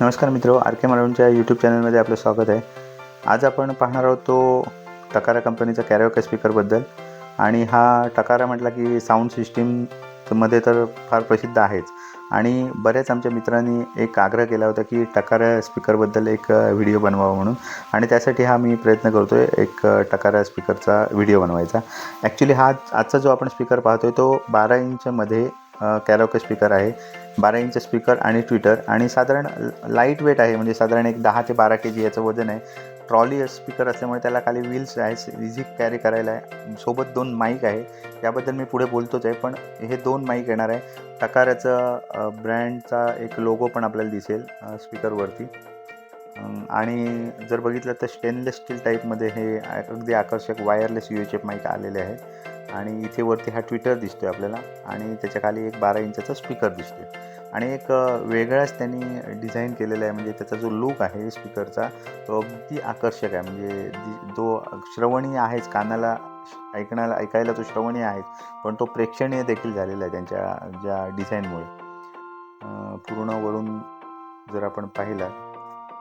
नमस्कार मित्र आर के मराठूनच्या यूट्यूब चॅनलमध्ये आपलं स्वागत आहे. आज आपण पाहणार आहोत तो टकारा कंपनीचा कॅरोके स्पीकरबद्दल. आणि हा टकारा म्हटला की साऊंड सिस्टीममध्ये तर फार प्रसिद्ध आहेच. आणि बऱ्याच आमच्या मित्रांनी एक आग्रह केला होता की टकारा स्पीकरबद्दल एक व्हिडिओ बनवावा म्हणून. आणि त्यासाठी हा मी प्रयत्न करतो आहे एक टकारा स्पीकरचा व्हिडिओ बनवायचा. ॲक्च्युली हा आजचा जो आपण स्पीकर पाहतो आहे तो बारा इंचमध्ये कॅरोके स्पीकर आहे बारा इंच स्पीकर आणि ट्विटर आणि साधारण लाइट वेट आहे म्हणजे साधारण एक दहा ते बारा के जी याचं वजन आहे. ट्रॉली स्पीकर असल्यामुळे त्याला खाली व्हील्स आहे इझी कॅरी करायला आहे सोबत दोन माईक आहे. याबद्दल मी पुढे बोलतोच आहे पण हे दोन माईक येणार आहे. टकाराचं ब्रँडचा एक लोगो पण आपल्याला दिसेल स्पीकरवरती. आणि जर बघितलं तर स्टेनलेस स्टील टाईपमध्ये हे अगदी आकर्षक wireless U H F mic आलेले आहे. आणि इथे वरती हा ट्विटर दिसतोय आपल्याला. आणि त्याच्याखाली एक बारा इंचाचा स्पीकर दिसतोय. आणि एक वेगळाच त्यांनी डिझाईन केलेला आहे. म्हणजे त्याचा जो लुक आहे स्पीकरचा तो अगदी आकर्षक आहे. म्हणजे जो श्रवणीय आहेच कानाला ऐकण्याला ऐकायला तो श्रवणीय आहेच पण तो प्रेक्षणीय देखील झालेला आहे त्यांच्या ज्या डिझाईनमुळे पूर्ण वरून जर आपण पाहिला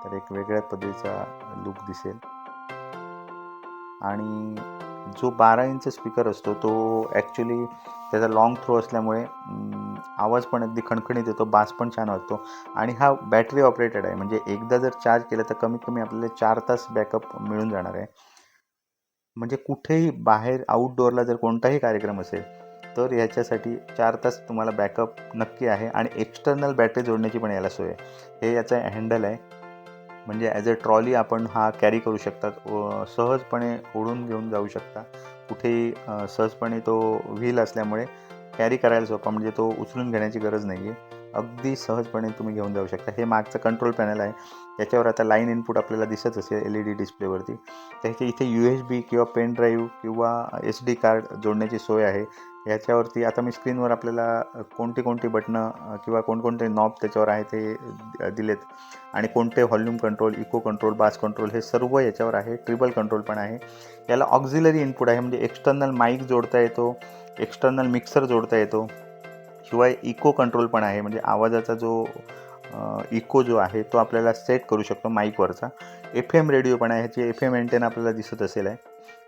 तर एक वेगळ्या पद्धतीचा लुक दिसेल. आणि जो बारा इंच स्पीकर असतो तो ॲक्च्युली त्याचा लाँग थ्रो असल्यामुळे आवाज पण अगदी खणखणीत येतो बास पण छान वाटतो आणि हा बॅटरी ऑपरेटेड आहे. म्हणजे एकदा जर चार्ज केलं तर कमीत कमी आपल्याला चार तास बॅकअप मिळून जाणार आहे. म्हणजे कुठेही बाहेर आउटडोअरला जर कोणताही कार्यक्रम असेल तर याच्यासाठी चार तास तुम्हाला बॅकअप नक्की आहे. आणि एक्स्टर्नल बॅटरी जोडण्याची पण याला सोय आहे. हे याचं हँडल आहे. म्हणजे ॲज अ ट्रॉली आपण हा कॅरी करू शकतात. व सहजपणे ओढून घेऊन जाऊ शकता. कुठेही सहजपणे तो व्हील असल्यामुळे कॅरी करायला सोपा म्हणजे तो उचलून घेण्याची गरज नाही आहे अगदी सहजपणे तुम्ही घेऊन जाऊ शकता. हे मागचं कंट्रोल पॅनल आहे. त्याच्यावर आता लाईन इनपुट आपल्याला दिसत असेल एल ई डी डिस्प्लेवरती त्याच्या इथे यू एच बी किंवा पेन ड्राईव्ह किंवा एस डी कार्ड जोडण्याची सोय आहे. याच्यावरती आता मी स्क्रीनवर आपल्याला कोणती कोणती बटणं किंवा कोणकोणते नॉब त्याच्यावर आहे ते दिलेत. आणि कोणते volume control echo control bass control हे सर्व याच्यावर आहे. ट्रिबल कंट्रोल पण आहे. याला ऑक्झिलरी इनपुट आहे म्हणजे एक्स्टर्नल माईक जोडता येतो एक्स्टर्नल मिक्सर जोडता येतो शिवाय इको कंट्रोल पण आहे. म्हणजे आवाजाचा जो इको जो आहे तो आपल्याला सेट करू शकतो माईकवरचा. एफ एम रेडिओ पण आहे ह्याची एफ एम एंटेन आपल्याला दिसत असेल आहे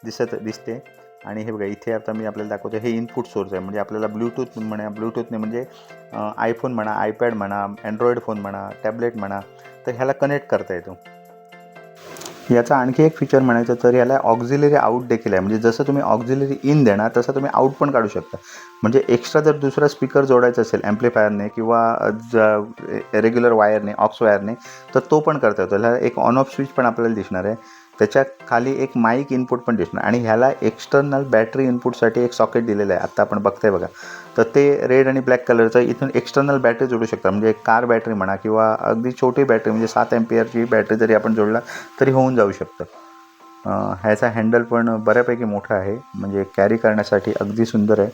दिसत दिसते. आणि हे बघा इथे आता मी आपल्याला दाखवतो हे इनपुट सोर्स आहे. म्हणजे आपल्याला ब्लूटूथ म्हणा ब्लूटूथने म्हणजे आयफोन म्हणा आयपॅड म्हणा अँड्रॉइड फोन म्हणा टॅबलेट म्हणा तर ह्याला कनेक्ट करता येतो. याचा आणखी एक फीचर म्हणायचं तर याला ऑक्झिलरी आऊट देखील आहे. म्हणजे जसं तुम्ही ऑक्झिलरी इन देणार तसं तुम्ही आऊट पण काढू शकता. म्हणजे एक्स्ट्रा जर दुसरा स्पीकर जोडायचा असेल ॲम्प्लिफायरने किंवा रेग्युलर वायरने ऑक्स वायरने तर तो पण करता येतो. ह्याला एक ऑन ऑफ स्विच पण आपल्याला दिसणार आहे. त्याच्याखाली एक माईक इनपुट पण दिसणार. आणि ह्याला एक्सटर्नल बॅटरी इनपुटसाठी एक सॉकेट दिलेलं आहे. आत्ता आपण बघताय बघा. तर ते रेड आणि ब्लॅक कलरचं इथून एक्सटर्नल बॅटरी जोडू शकता. म्हणजे एक कार बॅटरी म्हणा किंवा अगदी छोटी बॅटरी म्हणजे सात एम्पियरची बॅटरी जरी आपण जोडला तरी होऊन जाऊ शकतं. ह्याचा हँडल पण बऱ्यापैकी मोठा आहे. म्हणजे कॅरी करण्यासाठी अगदी सुंदर आहे.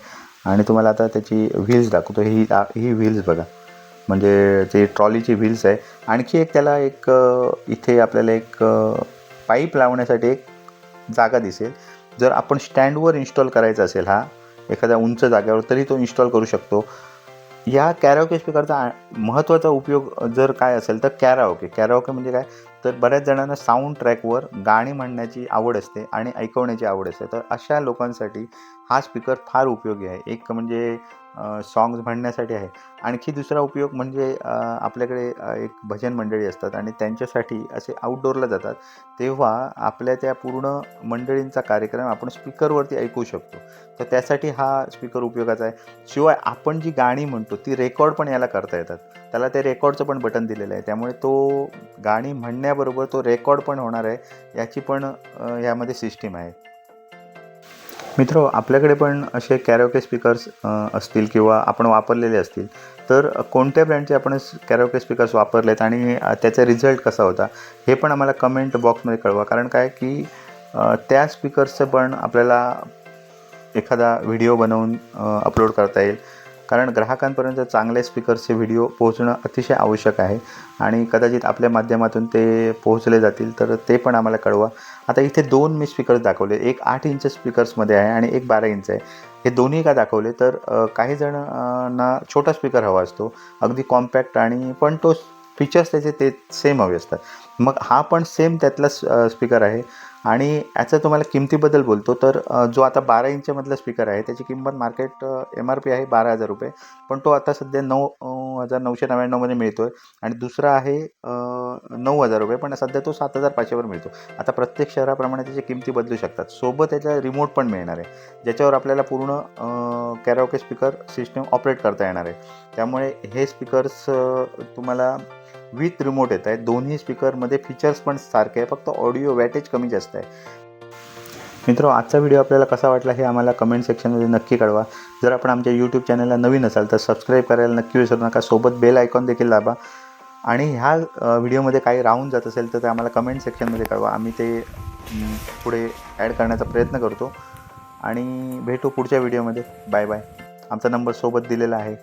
आणि तुम्हाला आता त्याची व्हील्स दाखवतो. ही ही व्हील्स बघा. म्हणजे ते ट्रॉलीची व्हील्स आहे. आणखी एक त्याला एक इथे आपल्याला एक पाईप लावण्यासाठी एक जागा दिसेल. जर आपण स्टँडवर इन्स्टॉल करायचा असेल हा एखाद्या उंच जागेवर तरी तो इन्स्टॉल करू शकतो. या कॅराओके स्पीकरचा महत्त्वाचा उपयोग जर काय असेल तर कॅराओके कॅराओके म्हणजे काय? तर बऱ्याच जणांना साऊंड ट्रॅकवर गाणी म्हणण्याची आवड असते आणि ऐकवण्याची आवड असते. तर अशा लोकांसाठी हा स्पीकर फार उपयोगी आहे. एक म्हणजे सॉंग्स म्हणण्यासाठी आहे. आणखी दुसरा उपयोग म्हणजे आपल्याकडे एक भजन मंडळी असतात आणि त्यांच्यासाठी असे आउटडोअरला जातात. तेव्हा आपल्या त्या पूर्ण मंडळींचा कार्यक्रम आपण स्पीकरवरती ऐकू शकतो. तर त्यासाठी हा स्पीकर उपयोगाचा आहे. शिवाय आपण जी गाणी म्हणतो ती रेकॉर्ड पण याला करता येतात. त्याला ते रेकॉर्डचं पण बटन दिलेलं आहे. त्यामुळे तो गाणी म्हणण्याबरोबर तो रेकॉर्ड पण होणार आहे. याची पण ह्यामध्ये यामध्ये सिस्टीम आहे. मित्र आपल्याकडे पण असे कॅरोके स्पीकर्स असतील किंवा आपण वापरलेले असतील तर कोणत्या ब्रँडचे आपण कॅरोके स्पीकर्स वापरलेत आणि त्याचा रिझल्ट कसा होता? हे पण आम्हाला कमेंट बॉक्समध्ये कळवा. कारण काय की त्या स्पीकर्सचं पण आपल्याला एखादा व्हिडिओ बनवून अपलोड करता येईल. कारण ग्राहकांपर्यंत चांगले स्पीकर्सचे व्हिडिओ पोहोचणं अतिशय आवश्यक आहे. आणि कदाचित आपल्या माध्यमातून ते पोहोचले जातील तर ते पण आम्हाला कळवा. आता इथे दोन मी स्पीकर्स दाखवले. एक आठ इंच स्पीकर्समध्ये आहे आणि एक बारा इंच आहे. हे दोन्ही का दाखवले? तर काही जणांना छोटा स्पीकर हवा असतो. अगदी कॉम्पॅक्ट आणि पण तो फीचर्स त्याचे ते सेम हवे असतात. मग हा पण सेम त्यातला स्पीकर आहे. आणि याचं तुम्हाला किमतीबद्दल बोलतो तर जो आता बारा इंचमधला स्पीकर आहे त्याची किंमत मार्केट एम आर पी आहे बारा हजार रुपये पण तो आता सध्या नऊ हजार नऊशे नव्याण्णवमध्ये मिळतो आहे आणि दुसरा आहे नऊ हजार रुपये पण सध्या तो सात हजार पाचशेवर मिळतो. आता प्रत्येक शहराप्रमाणे त्याची किमती बदलू शकतात. सोबत त्याचा रिमोट पण मिळणार आहे. ज्याच्यावर आपल्याला पूर्ण कॅरोके स्पीकर सिस्टम ऑपरेट करता येणार आहे. त्यामुळे हे स्पीकर्स तुम्हाला विथ रिमोट येत आहे. दोन्ही स्पीकरमध्ये फीचर्स पण सारखे आहे. फक्त ऑडिओ वॅटेज कमी जास्त आहे. मित्र आजचा व्हिडिओ आपल्याला कसा वाटला हे आम्हाला कमेंट सेक्शनमध्ये नक्की कळवा. जर आपण आमच्या यूट्यूब चॅनलला नवीन असाल तर सबस्क्राईब करायला नक्की विसरू नका. सोबत बेल आयकॉन देखील दाबा. आणि ह्या व्हिडिओमध्ये काही राहून जात असेल तर ते आम्हाला कमेंट सेक्शनमध्ये कळवा. आम्ही ते पुढे ॲड करण्याचा प्रयत्न करतो. आणि भेटू पुढच्या व्हिडिओमध्ये बाय बाय आमचा नंबर सोबत दिलेला आहे.